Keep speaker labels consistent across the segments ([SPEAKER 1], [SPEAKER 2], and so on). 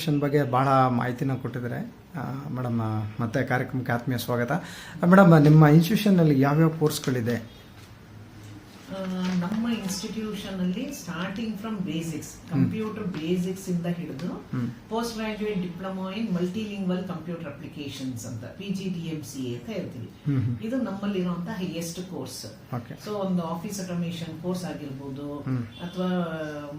[SPEAKER 1] Institution ಬಗ್ಗೆ ಭಾಳ ಮಾಹಿತಿನ ಕೊಟ್ಟಿದ್ದಾರೆ. ಮೇಡಮ್ ಮತ್ತೆ ಕಾರ್ಯಕ್ರಮಕ್ಕೆ ಆತ್ಮೀಯ ಸ್ವಾಗತ. ಮೇಡಮ್, ನಿಮ್ಮ ಇನ್ಸ್ಟಿಟ್ಯೂಷನಲ್ಲಿ ಯಾವ್ಯಾವ ಕೋರ್ಸ್ಗಳಿದೆ
[SPEAKER 2] ನಮ್ಮ ಇನ್ಸ್ಟಿಟ್ಯೂಷನ್ ಅಲ್ಲಿ starting from basics computer basics ಇಂದ ಹಿಡಿದು post graduate diploma in multilingual computer applications ಅಂತ P G D M C ಅಂತ ಹೇಳ್ತೀವಿ. ಇದು ನಮ್ಮಲ್ಲಿರುವಂತಹ ಹೈಯೆಸ್ಟ್ ಕೋರ್ಸ್ ಸೊ ಒಂದು ಆಫೀಸ್ ಅಟೋಮೇಶನ್ ಕೋರ್ಸ್ ಆಗಿರ್ಬೋದು ಅಥವಾ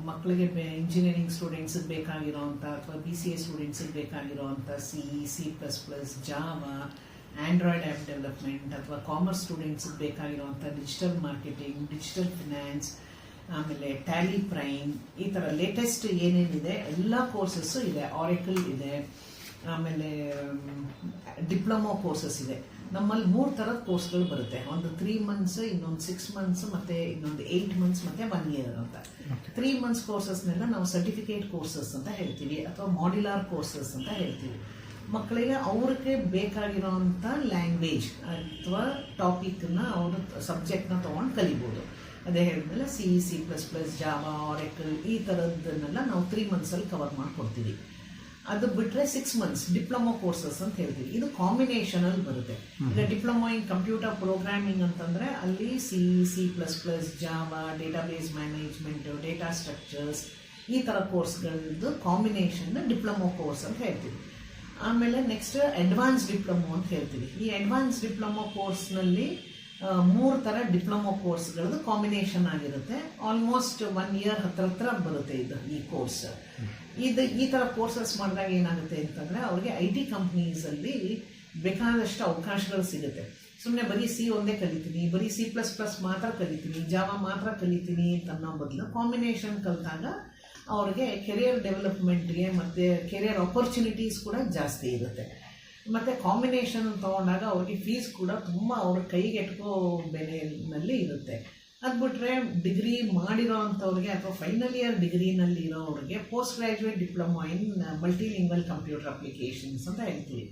[SPEAKER 2] ಮಕ್ಕಳಿಗೆ ಇಂಜಿನಿಯರಿಂಗ್ ಸ್ಟೂಡೆಂಟ್ಸ್ ಬೇಕಾಗಿರೋಂಥ ಅಥವಾ B C A students ಬೇಕಾಗಿರೋಂಥ C C plus plus Java Android app development ಅಥವಾ ಕಾಮರ್ಸ್ ಸ್ಟೂಡೆಂಟ್ಸ್ಗೆ ಬೇಕಾಗಿರುವಂಥ ಡಿಜಿಟಲ್ ಮಾರ್ಕೆಟಿಂಗ್ ಡಿಜಿಟಲ್ ಫಿನಾನ್ಸ್ ಆಮೇಲೆ ಟ್ಯಾಲಿ ಪ್ರೈಮ್ ಈ ಥರ ಲೇಟೆಸ್ಟ್ ಏನೇನಿದೆ ಎಲ್ಲ ಕೋರ್ಸಸ್ಸು ಇದೆ ಆರಿಕಲ್ ಇದೆ ಆಮೇಲೆ ಡಿಪ್ಲೊಮೊ ಕೋರ್ಸಸ್ ಇದೆ. ನಮ್ಮಲ್ಲಿ ಮೂರು ಥರದ ಕೋರ್ಸ್ಗಳು ಬರುತ್ತೆ. ಒಂದು ತ್ರೀ ಮಂತ್ಸ್ ಇನ್ನೊಂದು ಸಿಕ್ಸ್ ಮಂತ್ಸ್ ಮತ್ತೆ ಇನ್ನೊಂದು ಏಯ್ಟ್ ಮಂತ್ಸ್ ಮತ್ತೆ ಒನ್ ಇಯರ್ ಅಂತ. ತ್ರೀ ಮಂತ್ಸ್ ಕೋರ್ಸಸ್ನೆಲ್ಲ ನಾವು ಸರ್ಟಿಫಿಕೇಟ್ ಕೋರ್ಸಸ್ ಅಂತ ಹೇಳ್ತೀವಿ ಅಥವಾ ಮಾಡ್ಯುಲಾರ್ ಕೋರ್ಸಸ್ ಅಂತ ಹೇಳ್ತೀವಿ. ಮಕ್ಕಳಿಗೆ ಅವ್ರಿಗೆ ಬೇಕಾಗಿರೋಂಥ ಲ್ಯಾಂಗ್ವೇಜ್ ಅಥವಾ ಟಾಪಿಕ್ನ ಅವರು ಸಬ್ಜೆಕ್ಟ್ನ ತೊಗೊಂಡು ಕಲಿಬೋದು. ಅದೇ ಹೇಳಿದ್ಮೇಲೆ C C plus plus Java Oracle ಈ ಥರದ್ದನ್ನೆಲ್ಲ ನಾವು ತ್ರೀ ಮಂತ್ಸಲ್ಲಿ ಕವರ್ ಮಾಡಿಕೊಡ್ತೀವಿ. ಅದು ಬಿಟ್ಟರೆ ಸಿಕ್ಸ್ ಮಂತ್ಸ್ ಡಿಪ್ಲೊಮಾ ಕೋರ್ಸಸ್ ಅಂತ ಹೇಳ್ತೀವಿ. ಇದು ಕಾಂಬಿನೇಷನ್ ಅಲ್ಲಿ ಬರುತ್ತೆ. ಅಂದರೆ ಡಿಪ್ಲೊಮಾ ಇನ್ ಕಂಪ್ಯೂಟರ್ ಪ್ರೋಗ್ರಾಮಿಂಗ್ ಅಂತಂದರೆ ಅಲ್ಲಿ C C plus plus Java database management data structures ಈ ಥರ ಕೋರ್ಸ್ಗಳದ್ದು ಕಾಂಬಿನೇಷನ್ ಡಿಪ್ಲೊಮಾ ಕೋರ್ಸ್ ಅಂತ ಹೇಳ್ತೀವಿ. ಆಮೇಲೆ ನೆಕ್ಸ್ಟ್ ಅಡ್ವಾನ್ಸ್ ಡಿಪ್ಲೊಮೋ ಅಂತ ಹೇಳ್ತೀವಿ. ಈ ಅಡ್ವಾನ್ಸ್ ಡಿಪ್ಲೊಮೊ ಕೋರ್ಸ್ನಲ್ಲಿ ಮೂರು ಥರ ಡಿಪ್ಲೊಮೊ ಕೋರ್ಸ್ಗಳದ್ದು ಕಾಂಬಿನೇಷನ್ ಆಗಿರುತ್ತೆ. ಆಲ್ಮೋಸ್ಟ್ ಒನ್ ಇಯರ್ ಹತ್ರ ಹತ್ರ ಬರುತ್ತೆ ಇದು, ಈ ಕೋರ್ಸ್ ಇದು ಈ ಥರ ಕೋರ್ಸಸ್ ಮಾಡಿದಾಗ ಏನಾಗುತ್ತೆ ಅಂತಂದರೆ, ಅವ್ರಿಗೆ ಐ ಟಿ ಕಂಪ್ನೀಸಲ್ಲಿ ಬೇಕಾದಷ್ಟು ಅವಕಾಶಗಳು ಸಿಗುತ್ತೆ. ಸುಮ್ಮನೆ ಬರೀ ಸಿ ಒಂದೇ ಕಲಿತೀನಿ, ಬರೀ ಸಿ ಪ್ಲಸ್ ಪ್ಲಸ್ ಮಾತ್ರ ಕಲಿತೀನಿ ಜಾವ ಮಾತ್ರ ಕಲಿತೀನಿ ಅಂತ ಅನ್ನೋ ಬದಲು ಕಾಂಬಿನೇಷನ್ ಕಲಿತಾಗ ಅವ್ರಿಗೆ ಕೆರಿಯರ್ ಡೆವಲಪ್ಮೆಂಟ್ಗೆ ಮತ್ತು ಕೆರಿಯರ್ ಆಪರ್ಚುನಿಟೀಸ್ ಕೂಡ ಜಾಸ್ತಿ ಇರುತ್ತೆ. ಮತ್ತು ಕಾಂಬಿನೇಷನ್ ತೊಗೊಂಡಾಗ ಅವ್ರಿಗೆ ಫೀಸ್ ಕೂಡ ತುಂಬ ಅವ್ರ ಕೈಗೆ ಎಟ್ಕೋ ಬೆಲೆಯಲ್ಲಿ ಇರುತ್ತೆ. ಅದು ಬಿಟ್ಟರೆ ಡಿಗ್ರಿ ಮಾಡಿರೋ ಅಂಥವ್ರಿಗೆ ಅಥವಾ ಫೈನಲ್ ಇಯರ್ ಡಿಗ್ರಿನಲ್ಲಿ ಇರೋವ್ರಿಗೆ post graduate diploma in multilingual computer applications ಅಂತ ಹೇಳ್ತೀವಿ.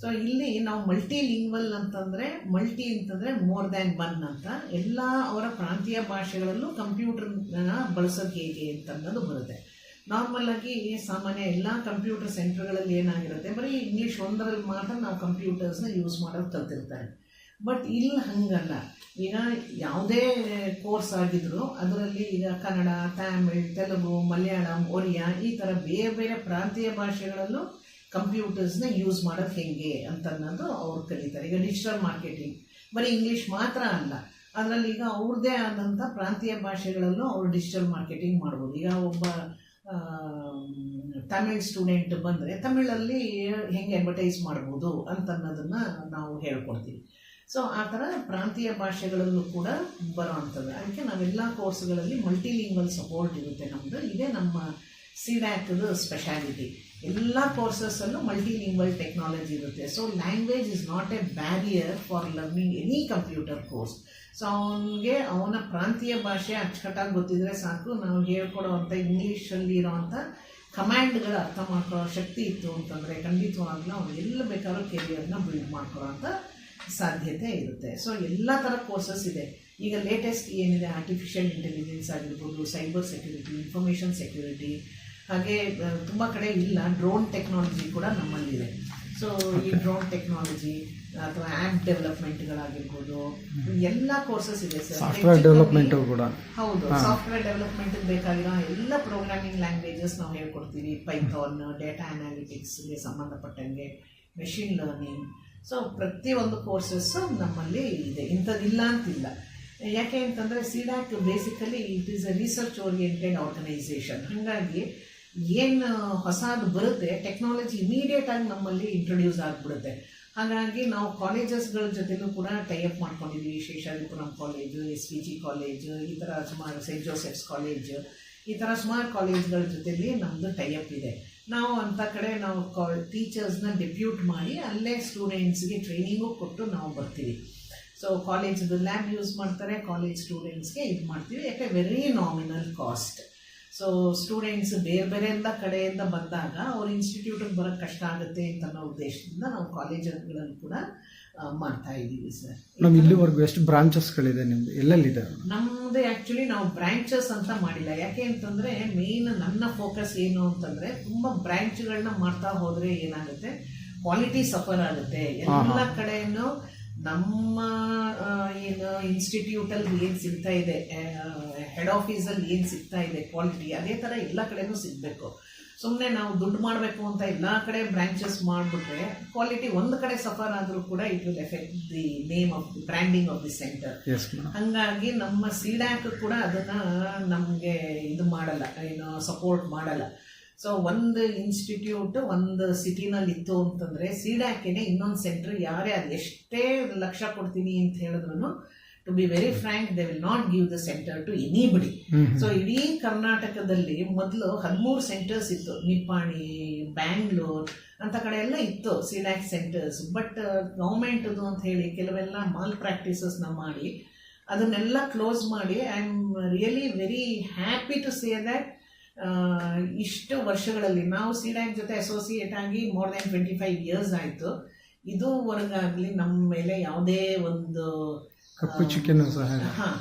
[SPEAKER 2] ಸೊ ಇಲ್ಲಿ ನಾವು ಮಲ್ಟಿ ಲಿಂಗ್ವಲ್ ಅಂತಂದರೆ ಮಲ್ಟಿ ಅಂತಂದರೆ ಮೋರ್ ದ್ಯಾನ್ ಒನ್ ಅಂತ. ಎಲ್ಲ ಅವರ ಪ್ರಾಂತೀಯ ಭಾಷೆಗಳಲ್ಲೂ ಕಂಪ್ಯೂಟರ್ನ ಬಳಸೋಕೆ ಹೇಗೆ ಅಂತ ಅನ್ನೋದು ಬರುತ್ತೆ. ನಾರ್ಮಲ್ ಆಗಿ ಸಾಮಾನ್ಯ ಎಲ್ಲ ಕಂಪ್ಯೂಟರ್ ಸೆಂಟರ್ಗಳಲ್ಲಿ ಏನಾಗಿರುತ್ತೆ, ಬರೀ ಇಂಗ್ಲೀಷ್ ಒಂದರಲ್ಲಿ ಮಾತ್ರ ನಾವು ಕಂಪ್ಯೂಟರ್ಸ್ನ ಯೂಸ್ ಮಾಡೋದು ಕಲ್ತಿರ್ತಾರೆ. ಬಟ್ ಇಲ್ಲಿ ಹಂಗಲ್ಲ. ಈಗ ಯಾವುದೇ ಕೋರ್ಸ್ ಆಗಿದ್ರು, ಅದರಲ್ಲಿ ಈಗ ಕನ್ನಡ, ತಮಿಳ್, ತೆಲುಗು, ಮಲಯಾಳಂ, ಒರಿಯಾ ಈ ಥರ ಬೇರೆ ಬೇರೆ ಪ್ರಾಂತೀಯ ಭಾಷೆಗಳಲ್ಲೂ ಕಂಪ್ಯೂಟರ್ಸ್ನ ಯೂಸ್ ಮಾಡೋದು ಹೆಂಗೆ ಅಂತ ಅನ್ನೋದು ಅವ್ರು ಕಲಿತಾರೆ. ಈಗ ಡಿಜಿಟಲ್ ಮಾರ್ಕೆಟಿಂಗ್. ಬರೀ ಇಂಗ್ಲೀಷ್ ಮಾತ್ರ ಅಲ್ಲ, ಅದರಲ್ಲಿ ಈಗ ಅವ್ರದ್ದೇ ಆದಂಥ ಪ್ರಾಂತೀಯ ಭಾಷೆಗಳಲ್ಲೂ ಅವರು ಡಿಜಿಟಲ್ ಮಾರ್ಕೆಟಿಂಗ್ ಮಾಡ್ಬೋದು. ಈಗ ಒಬ್ಬ ತಮಿಳ್ ಸ್ಟೂಡೆಂಟ್ ಬಂದರೆ ತಮಿಳಲ್ಲಿ ಹೆಂಗೆ ಅಡ್ವರ್ಟೈಸ್ ಮಾಡ್ಬೋದು ಅಂತ ಅನ್ನೋದನ್ನು ನಾವು ಹೇಳ್ಕೊಡ್ತೀವಿ. ಸೊ ಆ ಥರ ಪ್ರಾಂತೀಯ ಭಾಷೆಗಳಲ್ಲೂ ಕೂಡ ಬರೋವಂಥದ್ದು. ಅದಕ್ಕೆ ನಾವೆಲ್ಲ ಕೋರ್ಸ್ಗಳಲ್ಲಿ ಮಲ್ಟಿಲಿಂಗ್ವಲ್ ಸಪೋರ್ಟ್ ಇರುತ್ತೆ ನಮ್ಮದು ಇದೇ ನಮ್ಮ ಸಿಡ್ಯಾಕ್ದು ಸ್ಪೆಷಾಲಿಟಿ ಎಲ್ಲ ಕೋರ್ಸಸ್ಸಲ್ಲೂ ಮಲ್ಟಿಲಿಂಗ್ವಲ್ ಟೆಕ್ನಾಲಜಿ ಇರುತ್ತೆ. So language is not a barrier for learning any computer course so ಅವನಿಗೆ ಅವನ ಪ್ರಾಂತೀಯ ಭಾಷೆ ಅಚ್ಚುಕಟ್ಟಾಗಿ ಗೊತ್ತಿದ್ರೆ ಸಾಕು. ನಾವು ಹೇಳ್ಕೊಡೋವಂಥ ಇಂಗ್ಲೀಷಲ್ಲಿ ಇರೋವಂಥ ಕಮ್ಯಾಂಡ್ಗಳ ಅರ್ಥ ಮಾಡ್ಕೊಳ್ಳೋ ಶಕ್ತಿ ಇತ್ತು ಅಂತಂದರೆ ಖಂಡಿತವಾಗ್ಲೂ ಅವ್ನು ಎಲ್ಲಿ ಬೇಕಾದ್ರೂ ಕೆರಿಯರ್ನ ಬಿಲ್ಡ್ ಮಾಡ್ಕೊಳ್ಳೋಂಥ ಸಾಧ್ಯತೆ ಇರುತ್ತೆ. ಸೊ ಎಲ್ಲ ಥರ ಕೋರ್ಸಸ್ ಇದೆ. ಈಗ ಲೇಟೆಸ್ಟ್ ಏನಿದೆ? ಆರ್ಟಿಫಿಷಿಯಲ್ ಇಂಟೆಲಿಜೆನ್ಸ್ ಆಗಿರ್ಬೋದು ಸೈಬರ್ ಸೆಕ್ಯೂರಿಟಿ ಇನ್ಫಾರ್ಮೇಷನ್ ಸೆಕ್ಯೂರಿಟಿ ಹಾಗೆ ತುಂಬ ಕಡೆ ಇಲ್ಲ. ಡ್ರೋನ್ ಟೆಕ್ನಾಲಜಿ ಕೂಡ ನಮ್ಮಲ್ಲಿದೆ. ಸೊ ಈ ಡ್ರೋನ್ ಟೆಕ್ನಾಲಜಿ ಅಥವಾ ಆ್ಯಪ್ ಡೆವಲಪ್ಮೆಂಟ್ಗಳಾಗಿರ್ಬೋದು ಎಲ್ಲ ಕೋರ್ಸಸ್ ಇದೆ ಸರ್
[SPEAKER 1] ಸಾಫ್ಟ್ವೇರ್ ಡೆವಲಪ್ಮೆಂಟ್ ಕೂಡ.
[SPEAKER 2] ಹೌದು ಸಾಫ್ಟ್ವೇರ್ ಡೆವಲಪ್ಮೆಂಟ್ ಬೇಕಾಗಿರೋ ಎಲ್ಲ ಪ್ರೋಗ್ರಾಮಿಂಗ್ ಲ್ಯಾಂಗ್ವೇಜಸ್ ನಾವು ಹೇಳ್ಕೊಡ್ತೀವಿ. ಪೈಥಾನ್ ಡೇಟಾ ಅನಾಲಿಟಿಕ್ಸ್ಗೆ ಸಂಬಂಧಪಟ್ಟಂಗೆ ಮೆಷಿನ್ ಲರ್ನಿಂಗ್ ಸೊ ಪ್ರತಿಯೊಂದು ಕೋರ್ಸಸ್ಸು ನಮ್ಮಲ್ಲಿ ಇದೆ. ಇಂಥದ್ದಿಲ್ಲ ಅಂತಿಲ್ಲ. ಯಾಕೆ ಅಂತಂದರೆ CDAC basically it is a research oriented organisation ಹಾಗಾಗಿ ಏನು ಹೊಸದು ಬರುತ್ತೆ ಟೆಕ್ನಾಲಜಿ ಇಮಿಡಿಯೇಟ್ ಆಗಿ ನಮ್ಮಲ್ಲಿ ಇಂಟ್ರೊಡ್ಯೂಸ್ ಆಗಿಬಿಡುತ್ತೆ. ಹಾಗಾಗಿ ನಾವು ಕಾಲೇಜಸ್ಗಳ ಜೊತೆಲೂ ಕೂಡ ಟೈಅಪ್ ಮಾಡ್ಕೊಂಡಿದ್ದೀವಿ Seshadripuram college S V G college ಈ ಥರ ಸುಮಾರು ಸೇಂಟ್ ಜೋಸೆಫ್ಸ್ ಕಾಲೇಜು ಈ ಥರ ಸುಮಾರು ಕಾಲೇಜ್ಗಳ ಜೊತೆಲಿ ನಮ್ಮದು ಟೈಅಪ್ ಇದೆ. ನಾವು ಅಂಥ ಕಡೆ ನಾವು ಕಾ ಟೀಚರ್ಸ್ನ ಡೆಪ್ಯೂಟ್ ಮಾಡಿ ಅಲ್ಲೇ ಸ್ಟೂಡೆಂಟ್ಸ್ಗೆ ಟ್ರೈನಿಂಗು ಕೊಟ್ಟು ನಾವು ಬರ್ತೀವಿ. ಸೊ ಕಾಲೇಜ್ದು ಲ್ಯಾಬ್ ಯೂಸ್ ಮಾಡ್ತಾರೆ ಕಾಲೇಜ್ ಸ್ಟೂಡೆಂಟ್ಸ್ಗೆ ಇದು ಮಾಡ್ತೀವಿ. ಯಾಕೆ very nominal cost so students ಬೇರೆ ಬೇರೆ ಎಲ್ಲ ಕಡೆಯಿಂದ ಬಂದಾಗ ಅವ್ರ ಇನ್ಸ್ಟಿಟ್ಯೂಟಿಗೆ ಬರೋಕ್ಕೆ ಕಷ್ಟ ಆಗುತ್ತೆ ಅಂತ ಅನ್ನೋ ಉದ್ದೇಶದಿಂದ ನಾವು ಕಾಲೇಜುಗಳನ್ನು ಕೂಡ ಮಾಡ್ತಾ ಇದ್ದೀವಿ ಸರ್
[SPEAKER 1] ನಮ್ಮ ಇಲ್ಲಿವರೆಗೂ ಎಷ್ಟು ಬ್ರಾಂಚಸ್ಗಳಿದೆ ನಿಮ್ದು? ಎಲ್ಲೆಲ್ಲಿದೆ?
[SPEAKER 2] ನಮ್ಮದೇ ಆ್ಯಕ್ಚುಲಿ ನಾವು ಬ್ರಾಂಚಸ್ ಅಂತ ಮಾಡಿಲ್ಲ. ಯಾಕೆ ಅಂತಂದರೆ ಮೇನ್ ನನ್ನ ಫೋಕಸ್ ಏನು ಅಂತಂದರೆ ತುಂಬ ಬ್ರ್ಯಾಂಚ್ಗಳನ್ನ ಮಾಡ್ತಾ ಹೋದರೆ ಏನಾಗುತ್ತೆ? ಕ್ವಾಲಿಟಿ ಸಫರ್ ಆಗುತ್ತೆ. ಎಲ್ಲ ಕಡೆನೂ ನಮ್ಮ ಏನು ಇನ್ಸ್ಟಿಟ್ಯೂಟಲ್ಲಿ ಏನು ಸಿಗ್ತಾ ಇದೆ ಹೆಡ್ ಆಫೀಸಲ್ಲಿ ಏನು ಸಿಗ್ತಾ ಇದೆ ಕ್ವಾಲಿಟಿ ಅದೇ ಥರ ಎಲ್ಲ ಕಡೆನೂ ಸಿಗಬೇಕು. ಸುಮ್ಮನೆ ನಾವು ದುಡ್ಡು ಮಾಡಬೇಕು ಅಂತ ಎಲ್ಲ ಕಡೆ ಬ್ರಾಂಚಸ್ ಮಾಡಿಬಿಟ್ರೆ ಕ್ವಾಲಿಟಿ ಒಂದು ಕಡೆ ಸಫರ್ ಆದರೂ ಕೂಡ it will effect the name of the branding of the centre ಹಂಗಾಗಿ ನಮ್ಮ ಸಿಡ್ಯಾಕ್ ಕೂಡ ಅದನ್ನು ನಮಗೆ ಇದು ಮಾಡಲ್ಲ ಏನು ಸಪೋರ್ಟ್ ಮಾಡಲ್ಲ. ಸೊ ಒಂದು ಇನ್ಸ್ಟಿಟ್ಯೂಟ್ ಒಂದು ಸಿಟಿನಲ್ಲಿ ಇತ್ತು ಅಂತಂದ್ರೆ ಸೀಡಾಕೆನೆ ಇನ್ನೊಂದು ಸೆಂಟರ್ ಯಾರೇ ಅದು ಎಷ್ಟೇ ಲಕ್ಷ ಕೊಡ್ತೀನಿ ಅಂತ ಹೇಳಿದ್ರು to be very frank they will not give the centre to anybody so ಇಡೀ ಕರ್ನಾಟಕದಲ್ಲಿ ಮೊದಲು ಹದಿಮೂರು ಸೆಂಟರ್ಸ್ ಇತ್ತು. ನಿಪ್ಪಾಣಿ ಬ್ಯಾಂಗ್ಳೂರ್ ಅಂತ ಕಡೆ ಎಲ್ಲ ಇತ್ತು ಸಿಡ್ಯಾಕ್ ಸೆಂಟರ್ಸ್ ಬಟ್ ಗೌರ್ಮೆಂಟ್ದು ಅಂತ ಹೇಳಿ ಕೆಲವೆಲ್ಲ ಮಾಲ್ ಪ್ರಾಕ್ಟೀಸಸ್ನ ಮಾಡಿ ಅದನ್ನೆಲ್ಲ ಕ್ಲೋಸ್ ಮಾಡಿ I am really very happy to say that ಇಷ್ಟು ವರ್ಷಗಳಲ್ಲಿ ನಾವು ಸಿಡ್ಯಾಕ್ ಜೊತೆ ಅಸೋಸಿಯೇಟ್ ಆಗಿ more than twenty five years ಆಯಿತು ಇದುವರೆಗಾಗಲಿ ನಮ್ಮ ಮೇಲೆ ಯಾವುದೇ ಒಂದು
[SPEAKER 1] ಕಪ್ಪು ಚುಕ್ಕಿನೂ ಸಹ
[SPEAKER 2] ಹಾಂ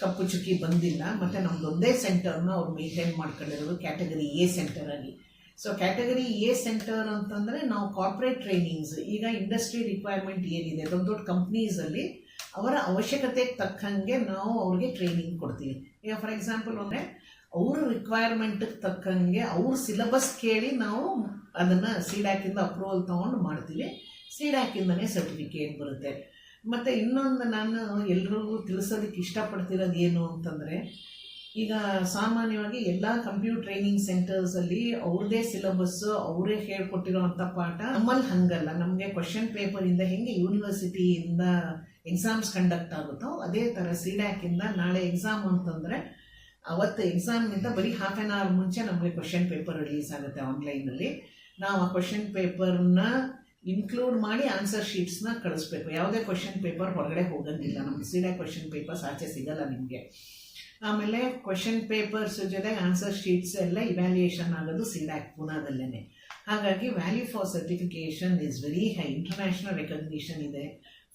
[SPEAKER 2] ಕಪ್ಪು ಚುಕ್ಕಿ ಬಂದಿಲ್ಲ ಮತ್ತೆ ನಮ್ದೊಂದೇ ಸೆಂಟರ್ನ ಅವ್ರು ಮೇಂಟೈನ್ ಮಾಡ್ಕೊಂಡಿರೋದು ಕ್ಯಾಟಗರಿ ಎ ಸೆಂಟರ್ ಆಗಿ. ಸೊ ಕ್ಯಾಟಗರಿ ಎ ಸೆಂಟರ್ ಅಂತಂದರೆ ನಾವು ಕಾರ್ಪೊರೇಟ್ ಟ್ರೈನಿಂಗ್ಸ್ ಈಗ ಇಂಡಸ್ಟ್ರಿ ರಿಕ್ವೈರ್ಮೆಂಟ್ ಏನಿದೆ ದೊಡ್ಡ ದೊಡ್ಡ ಕಂಪ್ನೀಸಲ್ಲಿ ಅವರ ಅವಶ್ಯಕತೆಗೆ ತಕ್ಕಂಗೆ ನಾವು ಅವ್ರಿಗೆ ಟ್ರೈನಿಂಗ್ ಕೊಡ್ತೀವಿ. ಈಗ ಫಾರ್ ಎಕ್ಸಾಂಪಲ್ ಅಂದರೆ ಅವ್ರ ರಿಕ್ವೈರ್ಮೆಂಟ್ಗೆ ತಕ್ಕಂಗೆ ಅವ್ರ ಸಿಲೆಬಸ್ ಕೇಳಿ ನಾವು ಅದನ್ನು ಸೀಡ್ಯಾಕಿಂದ ಅಪ್ರೂವಲ್ ತೊಗೊಂಡು ಮಾಡ್ತೀವಿ. ಸಿಡ್ಯಾಕಿಂದನೇ ಸರ್ಟಿಫಿಕೇಟ್ ಬರುತ್ತೆ. ಮತ್ತು ಇನ್ನೊಂದು ನಾನು ಎಲ್ರಿಗೂ ತಿಳಿಸೋದಕ್ಕೆ ಇಷ್ಟಪಡ್ತಿರೋದು ಏನು ಅಂತಂದರೆ, ಈಗ ಸಾಮಾನ್ಯವಾಗಿ ಎಲ್ಲ ಕಂಪ್ಯೂಟರ್ ಟ್ರೈನಿಂಗ್ ಸೆಂಟರ್ಸಲ್ಲಿ ಅವ್ರದ್ದೇ ಸಿಲೆಬಸ್ಸು ಅವರೇ ಹೇಳ್ಕೊಟ್ಟಿರೋವಂಥ ಪಾಠ ನಮ್ಮಲ್ಲಿ ಹಂಗಲ್ಲ. ನಮಗೆ ಕ್ವಶನ್ ಪೇಪರಿಂದ ಹೆಂಗೆ ಯೂನಿವರ್ಸಿಟಿಯಿಂದ ಎಕ್ಸಾಮ್ಸ್ ಕಂಡಕ್ಟ್ ಆಗುತ್ತೋ ಅದೇ ಥರ ಸಿಡ್ಯಾಕಿಂದ ನಾಳೆ ಎಕ್ಸಾಮ್ ಅಂತಂದರೆ ಅವತ್ತು ಎಕ್ಸಾಮ್ಗಿಂತ ಬರೀ ಹಾಫ್ ಆನ್ ಅವರ್ ಮುಂಚೆ ನಮಗೆ ಕ್ವಶನ್ ಪೇಪರ್ ರಿಲೀಸ್ ಆಗುತ್ತೆ ಆನ್ಲೈನಲ್ಲಿ ನಾವು ಆ ಕ್ವಶನ್ ಪೇಪರ್ನ ಇನ್ಕ್ಲೂಡ್ ಮಾಡಿ ಆನ್ಸರ್ ಶೀಟ್ಸ್ನ ಕಳಿಸ್ಬೇಕು. ಯಾವುದೇ ಕ್ವಶನ್ ಪೇಪರ್ ಹೊರಗಡೆ ಹೋಗಂಗಿಲ್ಲ. ನಮ್ಗೆ ಸೀದಾ ಕ್ವಶನ್ ಪೇಪರ್ಸ್ ಆಚೆ ಸಿಗಲ್ಲ ನಿಮಗೆ. ಆಮೇಲೆ ಕ್ವಶನ್ ಪೇಪರ್ಸ್ ಜೊತೆ ಆನ್ಸರ್ ಶೀಟ್ಸ್ ಎಲ್ಲ ಇವ್ಯಾಲ್ಯೂಯೇಷನ್ ಆಗೋದು ಸಿಡ್ಯಾಕ್ ಪುನಾದಲ್ಲೇ ಹಾಗಾಗಿ value for certification is very high international recognition ಇದೆ.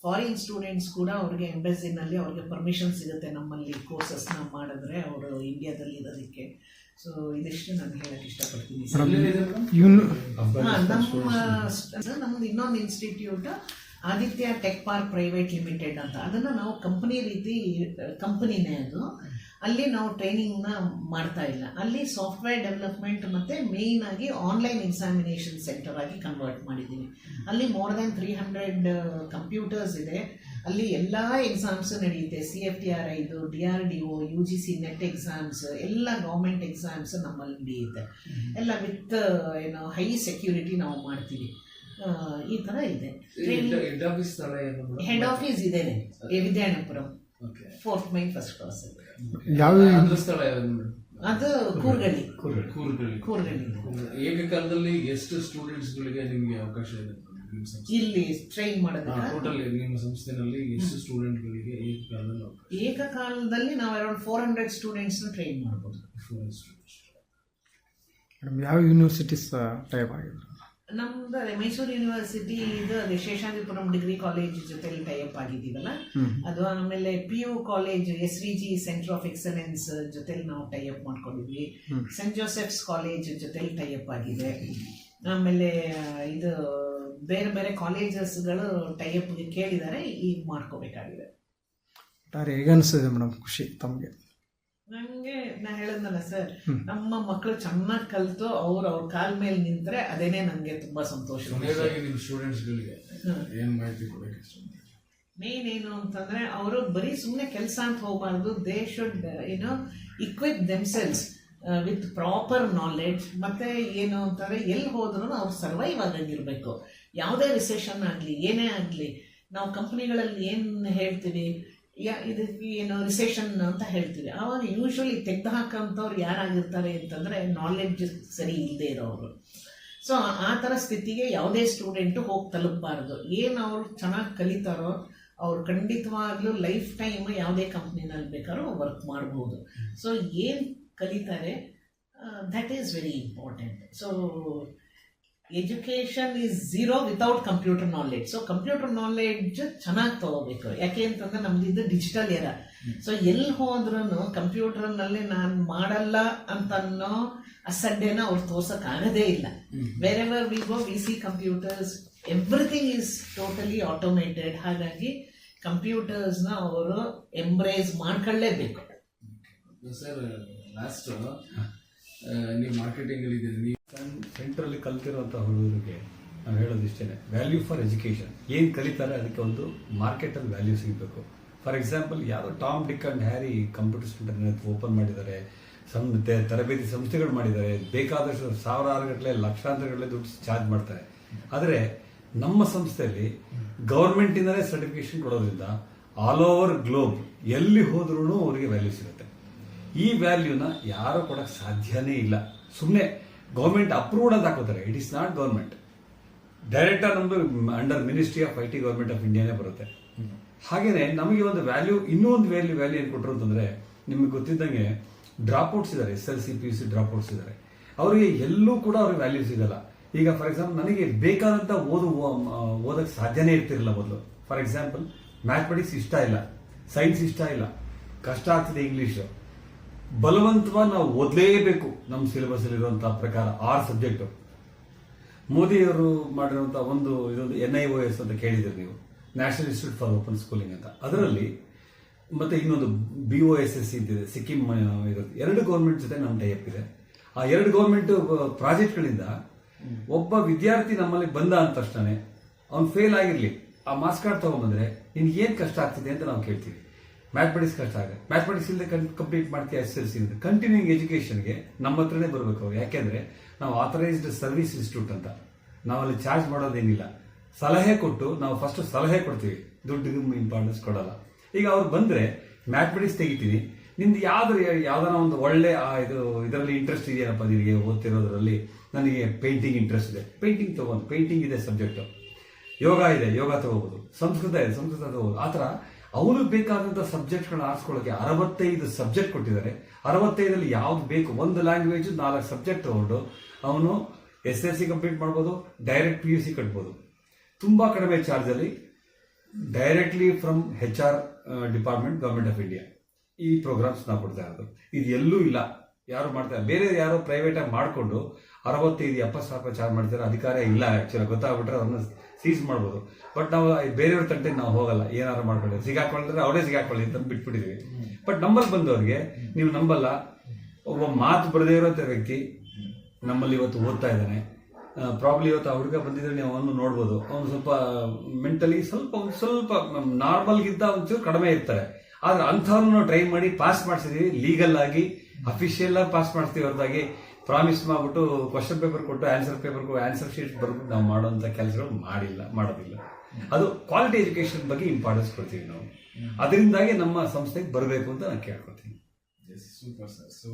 [SPEAKER 2] ಫಾರಿನ್ ಸ್ಟೂಡೆಂಟ್ಸ್ ಕೂಡ ಅವ್ರಿಗೆ ಎಂಬೆಸಿನಲ್ಲಿ ಅವ್ರಿಗೆ ಪರ್ಮಿಷನ್ ಸಿಗುತ್ತೆ ನಮ್ಮಲ್ಲಿ ಕೋರ್ಸಸ್ನ ಮಾಡಿದ್ರೆ ಅವರು ಇಂಡಿಯಾದಲ್ಲಿ ಇರೋದಕ್ಕೆ. ಸೊ ಇದಿಷ್ಟು ನಾನು ಹೇಳಕ್ಕೆ ಇಷ್ಟಪಡ್ತೀನಿ. ನಮ್ಮ ನಮ್ದು ಇನ್ನೊಂದು institute Aditya tech park private limited ಅಂತ. ಅದನ್ನು ನಾವು ಕಂಪನಿ ರೀತಿ ಕಂಪನಿನೇ ಅದು. ಅಲ್ಲಿ ನಾವು ಟ್ರೈನಿಂಗ್ನ ಮಾಡ್ತಾ ಇಲ್ಲ. ಅಲ್ಲಿ ಸಾಫ್ಟ್ವೇರ್ ಡೆವಲಪ್ಮೆಂಟ್ ಮತ್ತು ಮೇಯ್ನ್ ಆಗಿ ಆನ್ಲೈನ್ ಎಕ್ಸಾಮಿನೇಷನ್ ಸೆಂಟರ್ ಆಗಿ ಕನ್ವರ್ಟ್ ಮಾಡಿದ್ದೀನಿ. ಅಲ್ಲಿ more than three hundred computers ಇದೆ. ಅಲ್ಲಿ ಎಲ್ಲ ಎಕ್ಸಾಮ್ಸ್ ನಡೆಯುತ್ತೆ ಸಿ ಎಫ್ ಟಿ ಆರ್ ಐದು D R D O U G C NET exams ಎಲ್ಲ ಗೌರ್ಮೆಂಟ್ ಎಕ್ಸಾಮ್ಸ್ ನಮ್ಮಲ್ಲಿ ನಡೆಯುತ್ತೆ. ಎಲ್ಲ ವಿತ್ ಏನು ಹೈ ಸೆಕ್ಯೂರಿಟಿ ನಾವು ಮಾಡ್ತೀವಿ. ಈ ಥರ ಇದೆ.
[SPEAKER 3] ಹೆಡ್ ಆಫೀಸ್
[SPEAKER 2] ಇದೇನೆ Vidyanapuram. Fourth main first class
[SPEAKER 1] ಯಾವ
[SPEAKER 3] ಸ್ಥಳ ಯಾವ್ದು ಮೇಡಮ್?
[SPEAKER 2] ಅದು ಕೂರ್ಗಳ್ಳಿ
[SPEAKER 3] ಕೂರ್ಗಳ್ಳಿ
[SPEAKER 2] ಕೂರ್ಗಳ್ಳಿ
[SPEAKER 3] ಏಕಕಾಲದಲ್ಲಿ ಎಷ್ಟು ಸ್ಟೂಡೆಂಟ್ಸ್ ಗಳಿಗೆ ನಿಮ್ಗೆ ಅವಕಾಶ ಇದೆ ನಿಮ್ಮ ಸಂಸ್ಥೆ?
[SPEAKER 2] ಇಲ್ಲಿ ಟ್ರೈನ್ ಮಾಡೋದಕ್ಕೆ?
[SPEAKER 3] ಟೋಟಲ್ ನಿಮ್ಮ ಸಂಸ್ಥೆನಲ್ಲಿ ಎಷ್ಟು ಸ್ಟೂಡೆಂಟ್ ಗಳಿಗೆ ಏಕಕಾಲದಲ್ಲಿ ಅವಕಾಶ
[SPEAKER 2] ಏಕಕಾಲದಲ್ಲಿ ನಾವು ಅರೌಂಡ್ ಫೋರ್ ಹಂಡ್ರೆಡ್ ಸ್ಟೂಡೆಂಟ್ಸ್ನ ಟ್ರೈನ್ ಮಾಡ್ಬೋದು.
[SPEAKER 3] Students.
[SPEAKER 1] ಮೇಡಮ್ ಯಾವ ಯೂನಿವರ್ಸಿಟೀಸ್ ಟೈಪ್ ಆಗಿದ್ರು
[SPEAKER 2] ನಮ್ದು ಅದೇ ಮೈಸೂರು ಯೂನಿವರ್ಸಿಟಿ ಇದು ಅದೇ ಶೇಷಾದ್ರಿಪುರಂ ಡಿಗ್ರಿ ಕಾಲೇಜ್ ಜೊತೆಲಿ ಟೈಅಪ್ ಆಗಿದ್ದೀವಲ್ಲ? ಅದು ಆಮೇಲೆ P U college S V G centre of excellence ಜೊತೆಲಿ ನಾವು ಟೈಅಪ್ ಮಾಡ್ಕೊಂಡಿದ್ವಿ. ಸೆಂಟ್ ಜೋಸೆಫ್ಸ್ ಕಾಲೇಜ್ ಜೊತೆಲಿ ಟೈಅಪ್ ಆಗಿದೆ. ಆಮೇಲೆ ಇದು ಬೇರೆ ಬೇರೆ ಕಾಲೇಜಸ್ಗಳು ಟೈಅಪ್ಗೆ ಕೇಳಿದ್ದಾರೆ ಈಗ ಮಾಡ್ಕೋಬೇಕಾಗಿದೆ.
[SPEAKER 1] ಈಗ ಮೇಡಮ್ ಖುಷಿ ತಮಗೆ?
[SPEAKER 2] ನನಗೆ ನಾ ಹೇಳದ್ನಲ್ಲ ಸರ್ ನಮ್ಮ ಮಕ್ಕಳು ಚೆನ್ನಾಗಿ ಕಲಿತು ಅವ್ರು ಅವ್ರ ಕಾಲ್ ಮೇಲೆ ನಿಂತ್ರೆ ಅದೇನೇ ನನಗೆ ತುಂಬಾ ಸಂತೋಷ
[SPEAKER 3] ಕೊನೆಯದಾಗಿ ನಿಮ್ಮ ಏನ್ ಮಾಹಿತಿ
[SPEAKER 2] ಮೇನ್ ಏನು ಅಂತಂದ್ರೆ ಅವರು ಬರೀ ಸುಮ್ಮನೆ ಕೆಲಸ ಅಂತ ಹೋಗಬಾರ್ದು. ದೇ ಶುಡ್ ಏನು equip themselves with proper knowledge ಮತ್ತೆ ಏನು ಅಂತಂದ್ರೆ ಎಲ್ಲಿ ಹೋದ್ರೂ ಅವ್ರು ಸರ್ವೈವ್ ಆಗಂಗಿರ್ಬೇಕು ಯಾವುದೇ ರಿಸೆಷನ್ ಆಗಲಿ ಏನೇ ಆಗಲಿ ನಾವು ಕಂಪ್ನಿಗಳಲ್ಲಿ ಏನು ಹೇಳ್ತೀವಿ? ಯಾ ಇದಕ್ಕೆ ಏನು ರಿಸೆಷನ್ ಅಂತ ಹೇಳ್ತೀವಿ. ಆವಾಗ ಯೂಶ್ವಲಿ ತೆಗೆದು ಹಾಕೋಂಥವ್ರು ಯಾರಾಗಿರ್ತಾರೆ ಅಂತಂದರೆ ನಾಲೆಡ್ಜ್ ಸರಿ ಇಲ್ಲದೆ ಇರೋರು. ಸೊ ಆ ಥರ ಸ್ಥಿತಿಗೆ ಯಾವುದೇ ಸ್ಟೂಡೆಂಟು ಹೋಗಿ ತಲುಪಬಾರ್ದು. ಏನು ಅವ್ರು ಚೆನ್ನಾಗಿ ಕಲಿತಾರೋ ಅವ್ರು ಖಂಡಿತವಾಗ್ಲೂ ಲೈಫ್ ಟೈಮ್ ಯಾವುದೇ ಕಂಪ್ನಿನಲ್ಲಿ ಬೇಕಾದ್ರೂ ವರ್ಕ್ ಮಾಡ್ಬೋದು. ಸೊ ಏನು ಕಲಿತಾರೆ that is very important so education is zero without computer knowledge so computer knowledge ಚೆನ್ನಾಗಿ ತಗೋಬೇಕು. ಯಾಕೆ ಅಂತಂದ್ರೆ ನಮ್ದು ಇದು ಡಿಜಿಟಲ್ ಏರ ಸೊ ಎಲ್ಲಿ ಹೋದ್ರೂ ಕಂಪ್ಯೂಟರ್ನಲ್ಲಿ ನಾನು ಮಾಡಲ್ಲ ಅಂತ ಅನ್ನೋ ಅಸಡ್ಡೆನ ಅವ್ರು ತೋರ್ಸಕ್ ಆಗದೇ ಇಲ್ಲ. Wherever we go we see computers everything is totally automated ಹಾಗಾಗಿ ಕಂಪ್ಯೂಟರ್ಸ್ನ ಅವರು ಎಂಬ್ರೇಸ್ ಮಾಡ್ಕೊಳ್ಳೇಬೇಕು.
[SPEAKER 3] ಸರ್ ಲಾಸ್ಟ್ ನೀವು ಮಾರ್ಕೆಟಿಂಗ್ ಅಲ್ಲಿ
[SPEAKER 4] ಸೆಂಟ್ರಲ್ಲಿ ಕಲ್ತಿರುವಂಥ ಹುಡುಗರಿಗೆ ನಾವು ಹೇಳೋದಿಷ್ಟೇ ವ್ಯಾಲ್ಯೂ ಫಾರ್ ಎಜುಕೇಷನ್ ಏನು ಕಲಿತಾರೆ ಅದಕ್ಕೆ ಒಂದು ಮಾರ್ಕೆಟಲ್ಲಿ ವ್ಯಾಲ್ಯೂ ಸಿಗಬೇಕು. ಫಾರ್ ಎಕ್ಸಾಂಪಲ್ ಯಾವುದೋ Tom Dick and Harry computer centre open ಮಾಡಿದ್ದಾರೆ ಸಂ ತರಬೇತಿ ಸಂಸ್ಥೆಗಳು ಮಾಡಿದ್ದಾರೆ, ಬೇಕಾದಷ್ಟು ಸಾವಿರಾರು ಗಟ್ಟಲೆ ಲಕ್ಷಾಂತರ ಗಟ್ಟಲೆ ದುಡ್ಡು ಚಾರ್ಜ್ ಮಾಡ್ತಾರೆ. ಆದರೆ ನಮ್ಮ ಸಂಸ್ಥೆಯಲ್ಲಿ ಗೌರ್ಮೆಂಟಿಂದಲೇ ಸರ್ಟಿಫಿಕೇಶನ್ ಕೊಡೋದ್ರಿಂದ ಆಲ್ ಓವರ್ ಗ್ಲೋಬ್ ಎಲ್ಲಿ ಹೋದ್ರೂ ಅವರಿಗೆ ವ್ಯಾಲ್ಯೂ ಸಿಗುತ್ತೆ. ಈ ವ್ಯಾಲ್ಯೂನ ಯಾರು ಕೊಡೋಕ್ಕೆ ಸಾಧ್ಯನೇ ಇಲ್ಲ. ಸುಮ್ಮನೆ ಗೌರ್ಮೆಂಟ್ ಅಪ್ರೂವ್ಡ್ ಅಂತ ಹಾಕೋತಾರೆ. It is not government director ನಮ್ದು under ministry of I T government of ಇಂಡಿಯಾನೇ ಬರುತ್ತೆ. ಹಾಗೇನೆ ನಮಗೆ ಒಂದು ವ್ಯಾಲ್ಯೂ ಇನ್ನೂ ಒಂದು ವ್ಯಾಲ್ಯೂ ವ್ಯಾಲ್ಯೂ ಏನು ಕೊಟ್ಟರು ಅಂತಂದ್ರೆ, ನಿಮ್ಗೆ ಗೊತ್ತಿದ್ದಂಗೆ ಡ್ರಾಪ್ಔಟ್ಸ್ ಇದ್ದಾರೆ S L C P U C dropouts ಇದ್ದಾರೆ ಅವರಿಗೆ ಎಲ್ಲೂ ಕೂಡ ಅವ್ರಿಗೆ ವ್ಯಾಲ್ಯೂ ಸಿಗಲ್ಲ ಈಗ ಫಾರ್ ಎಕ್ಸಾಂಪಲ್ ನನಗೆ ಬೇಕಾದಂಥ ಓದು ಓದಕ್ಕೆ ಸಾಧ್ಯನೇ ಇರ್ತಿರಲಿಲ್ಲ ಮೊದಲು. ಫಾರ್ ಎಕ್ಸಾಂಪಲ್ ಮ್ಯಾಥಮೆಟಿಕ್ಸ್ ಇಷ್ಟ ಇಲ್ಲ. ಸೈನ್ಸ್ ಇಷ್ಟ ಇಲ್ಲ. ಕಷ್ಟ ಆಗ್ತಿದೆ ಇಂಗ್ಲಿಷ್ ಬಲವಂತವಾಗಿ ನಾವು ಓದಲೇಬೇಕು ನಮ್ಮ ಸಿಲೆಬಸ್ ಇರುವಂತಹ ಪ್ರಕಾರ ಆರ್ ಸಬ್ಜೆಕ್ಟ್ ಮೋದಿಯವರು ಮಾಡಿರುವಂತಹ ಒಂದು ಇದೊಂದು ಎನ್ ಐ ಒ ಎಸ್ ಅಂತ ಕೇಳಿದಿರಿ ನೀವು. National institute for open schooling ಅಂತ. ಅದರಲ್ಲಿ ಮತ್ತೆ ಇನ್ನೊಂದು ಬಿ ಒ ಎಸ್ ಎಸ್ ಇದೆ ಸಿಕ್ಕಿಂ ಇರೋದು. ಎರಡು ಗೌರ್ಮೆಂಟ್ ಜೊತೆ ನಮ್ಮ ಟೈಪ್ ಇದೆ. ಆ ಎರಡು ಗೌರ್ಮೆಂಟ್ ಪ್ರಾಜೆಕ್ಟ್ಗಳಿಂದ ಒಬ್ಬ ವಿದ್ಯಾರ್ಥಿ ನಮ್ಮಲ್ಲಿ ಬಂದ ಅಂತ ತಕ್ಷಣ ಅವ್ನು ಫೇಲ್ ಆಗಿರಲಿ. ಆ ಮಾಸ್ಕ್ ಕಾರ್ಡ್ ತಗೊಂಡ್ಬಂದ್ರೆ ನಿನ್ಗೆ ಏನ್ ಕಷ್ಟ ಆಗ್ತಿದೆ ಅಂತ ನಾವು ಕೇಳ್ತೀವಿ. ಮ್ಯಾಥಮೆಟಿಕ್ಸ್ ಕಷ್ಟ ಆಗುತ್ತೆ. ಮ್ಯಾಥಮೆಟಿಕ್ಸ್ ಇಲ್ಲದೆ ಕಂಪ್ಲೀಟ್ ಮಾಡ್ತೀವಿ ಎಸ್ ಎಲ್ ಸಿ ಕಂಟಿನ್ಯೂಯಿಂಗ್ ಎಜುಕೇಷನ್ಗೆ ನಮ್ಮ ಹತ್ರನೇ ಬರಬೇಕು ಅವ್ರು. ಯಾಕೆಂದ್ರೆ ನಾವು ಆಥರೈಸ್ಡ್ ಸರ್ವಿಸ್ ಇನ್ಸ್ಟಿಟ್ಯೂಟ್ ಅಂತ. ನಾವಲ್ಲಿ ಚಾರ್ಜ್ ಮಾಡೋದೇನಿಲ್ಲ. ಸಲಹೆ ಕೊಟ್ಟು ನಾವು ಫಸ್ಟ್ ಸಲಹೆ ಕೊಡ್ತೀವಿ. ದುಡ್ಡು ಇಂಪಾರ್ಟೆನ್ಸ್ ಕೊಡಲ್ಲ. ಈಗ ಅವ್ರು ಬಂದ್ರೆ ಮ್ಯಾಥಮೆಟಿಕ್ಸ್ ತೆಗಿತೀನಿ. ನಿಮ್ದು ಯಾವ್ದು ಯಾವ್ದಾನ ಒಂದು ಒಳ್ಳೆ, ಆ, ಇದು, ಇದರಲ್ಲಿ ಇಂಟ್ರೆಸ್ಟ್ ಇದೆಯಪ್ಪ ನಿನಗೆ ಓದ್ತಿರೋದ್ರಲ್ಲಿ? ನನಗೆ ಪೇಂಟಿಂಗ್ ಇಂಟ್ರೆಸ್ಟ್ ಇದೆ. ಪೇಂಟಿಂಗ್ ತಗೊಂಡು ಪೇಂಟಿಂಗ್ ಇದೆ ಸಬ್ಜೆಕ್ಟ್ ಯೋಗ ಇದೆ, ಯೋಗ ತಗೋಬಹುದು ಸಂಸ್ಕೃತ ಇದೆ, ಸಂಸ್ಕೃತ ತಗೋಬಹುದು ಆತರ ಅವನು ಬೇಕಾದಂತ ಸಬ್ಜೆಕ್ಟ್ಗಳನ್ನ ಆರಿಸ್ಕೊಳ್ಳೋಕೆ ಅರವತ್ತೈದು ಸಬ್ಜೆಕ್ಟ್ ಕೊಟ್ಟಿದ್ದಾರೆ. ಅರವತ್ತೈದಲ್ಲಿ ಯಾವ್ದು ಬೇಕು? ಒಂದು ಲ್ಯಾಂಗ್ವೇಜ್ ನಾಲ್ಕು ಸಬ್ಜೆಕ್ಟ್ ತಗೊಂಡು ಅವನು ಎಸ್ ಎಸ್ ಸಿ ಕಂಪ್ಲೀಟ್ ಮಾಡ್ಬೋದು ಡೈರೆಕ್ಟ್ ಪಿ ಯು ಸಿ ಕಟ್ಬೋದು. ತುಂಬಾ ಕಡಿಮೆ ಚಾರ್ಜ್ ಅಲ್ಲಿ directly from H R department government of India ಈ ಪ್ರೋಗ್ರಾಮ್ಸ್ ನಾವು ಕೊಡ್ತಾ ಇರೋದು. ಇದು ಎಲ್ಲೂ ಇಲ್ಲ. ಯಾರು ಮಾಡ್ತಾರೆ ಬೇರೆ ಯಾರೋ ಪ್ರೈವೇಟ್ ಆಗಿ ಮಾಡಿಕೊಂಡು ಅರವತ್ತೈದು, ಎಪ್ಪತ್ತು ಸಾವಿರ ಚಾರ್ಜ್ ಮಾಡ್ತಾರೆ ಅಧಿಕಾರ ಇಲ್ಲ ಆಕ್ಚುಲಿ ಗೊತ್ತಾಗ್ಬಿಟ್ರೆ ಅವ್ರನ್ನ ಸೀಸ್ ಮಾಡ್ಬೋದು. ಬಟ್ ನಾವು ಬೇರೆಯವ್ರ ತಂಟೆಗೆ ನಾವು ಹೋಗಲ್ಲ. ಏನಾದ್ರು ಮಾಡ್ಕೊಳ್ಳಿ. ಸಿಗಾಕೊಳ್ಳಿದ್ರೆ ಅವರೇ ಸಿಗಾಕೊಳ್ಳಿ ಅಂತ ಬಿಟ್ಬಿಟ್ಟಿದೀವಿ. ಬಟ್ ನಮ್ಮಲ್ಲಿ ಬಂದವ್ರಿಗೆ, ನೀವು ನಂಬಲ್ಲ. ಒಬ್ಬ ಮಾತು ಬರದೇ ಇರೋ ವ್ಯಕ್ತಿ ನಮ್ಮಲ್ಲಿ ಇವತ್ತು ಓದ್ತಾ ಇದ್ದಾನೆ. ಪ್ರಾಬ್ಲಿ ಇವತ್ತು ಆ ಹುಡುಗ ಬಂದಿದ್ರೆ ನೀವು ಅವನು ನೋಡ್ಬೋದು. ಅವನು ಸ್ವಲ್ಪ ಮೆಂಟಲಿ ಸ್ವಲ್ಪ ಸ್ವಲ್ಪ ಸ್ವಲ್ಪ ನಾರ್ಮಲ್ಗಿಂತ ಒಂಚೂರು ಕಡಿಮೆ ಇರ್ತಾರೆ. ಆದ್ರೆ ಅಂಥವ್ರನ್ನ ಟ್ರೈ ಮಾಡಿ ಪಾಸ್ ಮಾಡಿಸಿದೀವಿ. ಲೀಗಲ್ ಆಗಿ ಅಫಿಷಿಯಲ್ ಆಗಿ ಪಾಸ್ ಮಾಡಿಸ್ತೀವಿ ಹೊರತಾಗಿ. ಪ್ರಾಮಿಸ್ ಮಾಡ್ಬಿಟ್ಟು ಕ್ವಶನ್ ಪೇಪರ್ ಕೊಟ್ಟು ಆನ್ಸರ್ ಪೇಪರ್ ಆನ್ಸರ್ ಶೀಟ್ ಬರ್ಬಿಟ್ಟು ನಾವು ಮಾಡುವಂತ ಕೆಲಸಗಳು ಮಾಡಿಲ್ಲ ಮಾಡೋದಿಲ್ಲ. ಅದು ಕ್ವಾಲಿಟಿ ಎಜುಕೇಶನ್ ಬಗ್ಗೆ ಇಂಪಾರ್ಟೆನ್ಸ್ ಕೊಡ್ತೀವಿ ನಾವು. ಅದರಿಂದಾಗಿ ನಮ್ಮ ಸಂಸ್ಥೆಗೆ ಬರಬೇಕು ಅಂತ ನಾನು ಕೇಳ್ಕೊತೀನಿ.
[SPEAKER 3] Super sir